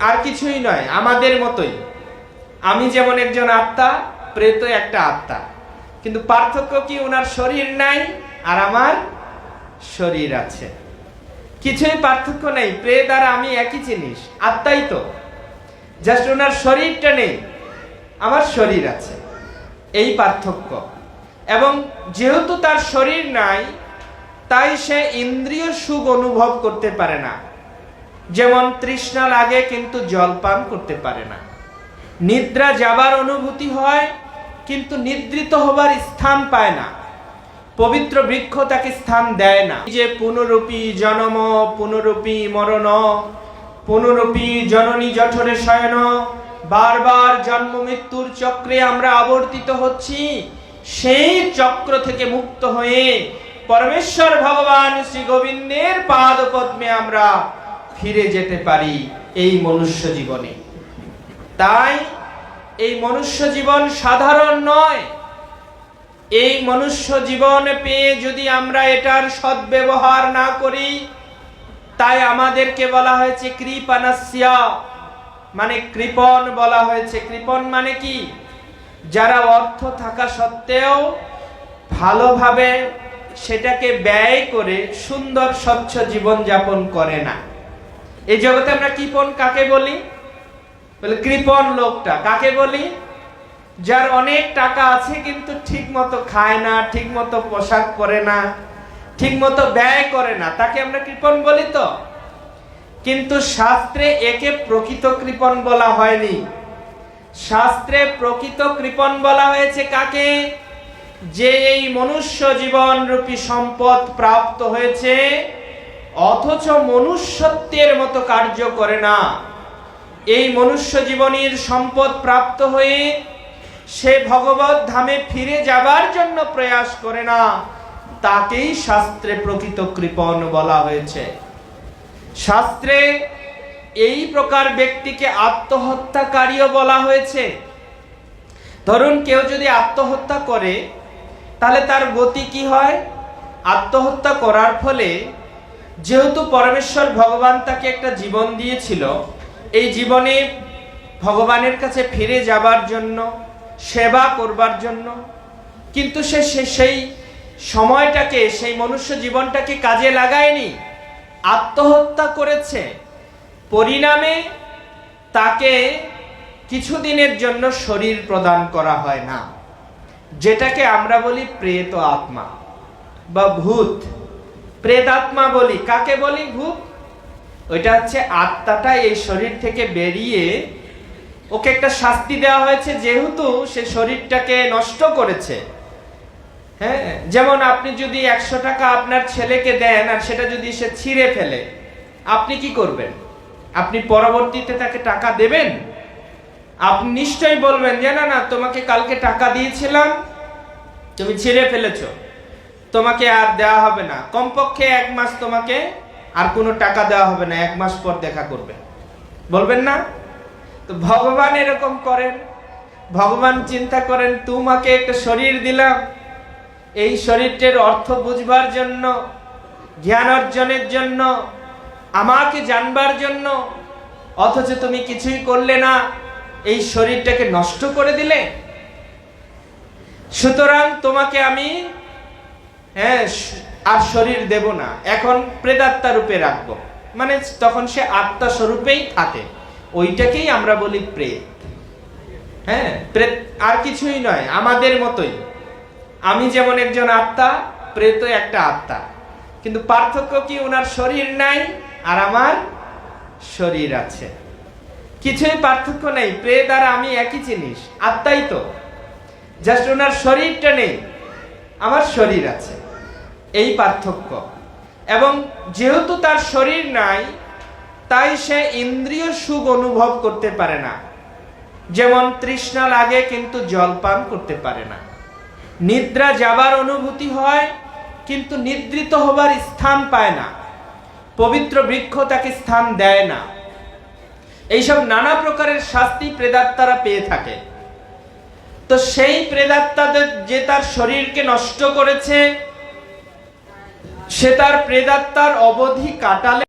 আর কিছুই নয়, আমাদের মতোই। আমি যেমন একজন আত্মা, প্রেত একটা আত্মা। কিন্তু পার্থক্য কি ওনার শরীর নাই আর আমার শরীর আছে? কিছুই পার্থক্য নেই, প্রেত আর আমি একই জিনিস, আত্মাই তো। জাস্ট ওনার শরীরটা নেই, আমার শরীর আছে। এই পার্থক্য। এবং যেহেতু তার শরীর নাই, তাই সে ইন্দ্রিয় সুখ অনুভব করতে পারে না। যেমন তৃষ্ণা লাগে কিন্তু জল পান করতে পারে না। নিদ্রা যাবার অনুভূতি হয়, কিন্তু নিদ্রিত হবার স্থান পায় না। পবিত্র বৃক্ষ তাকে স্থান দেয় না। যে পুনরূপী জনম, পুনরূপী মরণ, পুনরূপী জননী জঠরে শয়ন, বারবার জন্ম মৃত্যুর চক্রে আমরা আবর্তিত হচ্ছি, সেই চক্র থেকে মুক্ত হয়ে পরমেশ্বর ভগবান শ্রী গোবিন্দের পাদ পদ্মে আমরা ফিরে যেতে পারি এই মনুষ্য জীবনে। তাই এই মনুষ্য জীবন সাধারণ নয়। এই মনুষ্য জীবন পেয়ে যদি আমরা এটার সদ্ব্যবহার না করি, তাই আমাদেরকে বলা হয়েছে কৃপানাস্যা। মানে কৃপণ বলা হয়েছে। কৃপণ মানে কি? যারা অর্থ থাকা সত্ত্বেও ভালোভাবে সেটাকে ব্যয় করে সুন্দর স্বচ্ছ জীবন যাপন করে না। এই জগতে আমরা কৃপণ কাকে বলি? বলে কৃপণ লোকটা। কাকে বলি? যার অনেক টাকা আছে কিন্তু ঠিক মতো খায় না ঠিক মতো পোশাক পরে না ঠিক মতো ব্যয় করে না। তাকে আমরা কৃপণ বলি তো? কিন্তু শাস্ত্রে একে প্রকৃত কৃপণ বলা হয়নি। শাস্ত্রে প্রকৃত কৃপণ বলা হয়েছে কাকে? যে এই মনুষ্য জীবন রূপী সম্পদ প্রাপ্ত হয়েছে অথচ মনুষ্যত্বের মতো কার্য করে না। এই মনুষ্য জীবনীর সম্পদ প্রাপ্ত হয়ে সে ভগবত ধামে ফিরে যাবার জন্য প্রয়াস করে না, তাকেই শাস্ত্রে প্রকৃত কৃপণ বলা হয়েছে। শাস্ত্রে এই প্রকার ব্যক্তিকে আত্মহত্যাকারীও বলা হয়েছে। ধরুন কেউ যদি আত্মহত্যা করে, তাহলে তার গতি কি হয়? আত্মহত্যা করার ফলে যেহেতু পরমেশ্বর ভগবান তাকে একটা জীবন দিয়েছিল, এই জীবনে ভগবানের কাছে ফিরে যাবার জন্য, সেবা করবার জন্য, কিন্তু সে সেই সময়টাকে, সেই মনুষ্য জীবনটাকে কাজে লাগায়নি, আত্মহত্যা করেছে। পরিণামে তাকে কিছুদিনের জন্য শরীর প্রদান করা হয় না, যেটাকে আমরা বলি প্রেত আত্মা বা ভূত। প্রেতাত্মা বলি, কাকে বলি ভূত? ওইটা হচ্ছে আত্মাটা এই শরীর থেকে বেরিয়ে ওকে একটা শাস্তি দেওয়া হয়েছে, যেহেতু সে শরীরটাকে নষ্ট করেছে। হ্যাঁ যেমন আপনি যদি একশো টাকা আপনার ছেলেকে দেন আর সেটা যদি সে ছিঁড়ে ফেলে, আপনি কি করবেন? আপনি পরবর্তীতে তাকে টাকা দেবেন? আপনি নিশ্চয়ই বলবেন যে, না না, তোমাকে কালকে টাকা দিয়েছিলাম, তুমি ছিঁড়ে ফেলেছো। তোমাকে আর দেওয়া হবে না। কমপক্ষে এক মাস তোমাকে আর কোনো টাকা দেওয়া হবে না, এক মাস পর দেখা করবে। বলবেন না? তো ভগবান এরকম করেন। ভগবান চিন্তা করেন, তোমাকে একটা শরীর দিলাম। এই শরীরটির অর্থ বুঝবার জন্য, জ্ঞান অর্জনের জন্য, আমাকে জানবার জন্য, অথচ তুমি কিছুই করলে না, এই শরীরটাকে নষ্ট করে দিলে? সুতরাং তোমাকে আমি হ্যাঁ আর শরীর দেব না। এখন প্রেতাত্মা রূপে রাখব। মানে তখন সে আত্মা স্বরূপেই থাকে। ওইটাকেই আমরা বলি প্রেত। হ্যাঁ প্রেত আর কিছুই নয়, আমাদের মতোই। আমি যেমন একজন আত্মা প্রেত একটা আত্মা। কিন্তু পার্থক্য কি, ওনার শরীর নাই আর আমার শরীর আছে। কিছুই পার্থক্য নেই, প্রেত আর আমি একই জিনিস, আত্মাই তো। জাস্ট ওনার শরীরটা নেই, আমার শরীর আছে। এই পার্থক্য। এবং যেহেতু তার শরীর নাই, তাই সে ইন্দ্রিয় সুখ অনুভব করতে পারে না। যেমন তৃষ্ণা লাগে কিন্তু জল পান করতে পারে না। নিদ্রা যাবার অনুভূতি হয়, কিন্তু নিদ্রিত হবার স্থান পায় না। পবিত্র বৃক্ষ তাকে স্থান দেয় না। এইসব নানা প্রকারের শাস্তি প্রেদাত্মারা পেয়ে থাকে। তো সেই প্রেদাত্মাদের যে তার শরীরকে নষ্ট করেছে সে তার প্রেদাত্মার অবধি কাটালে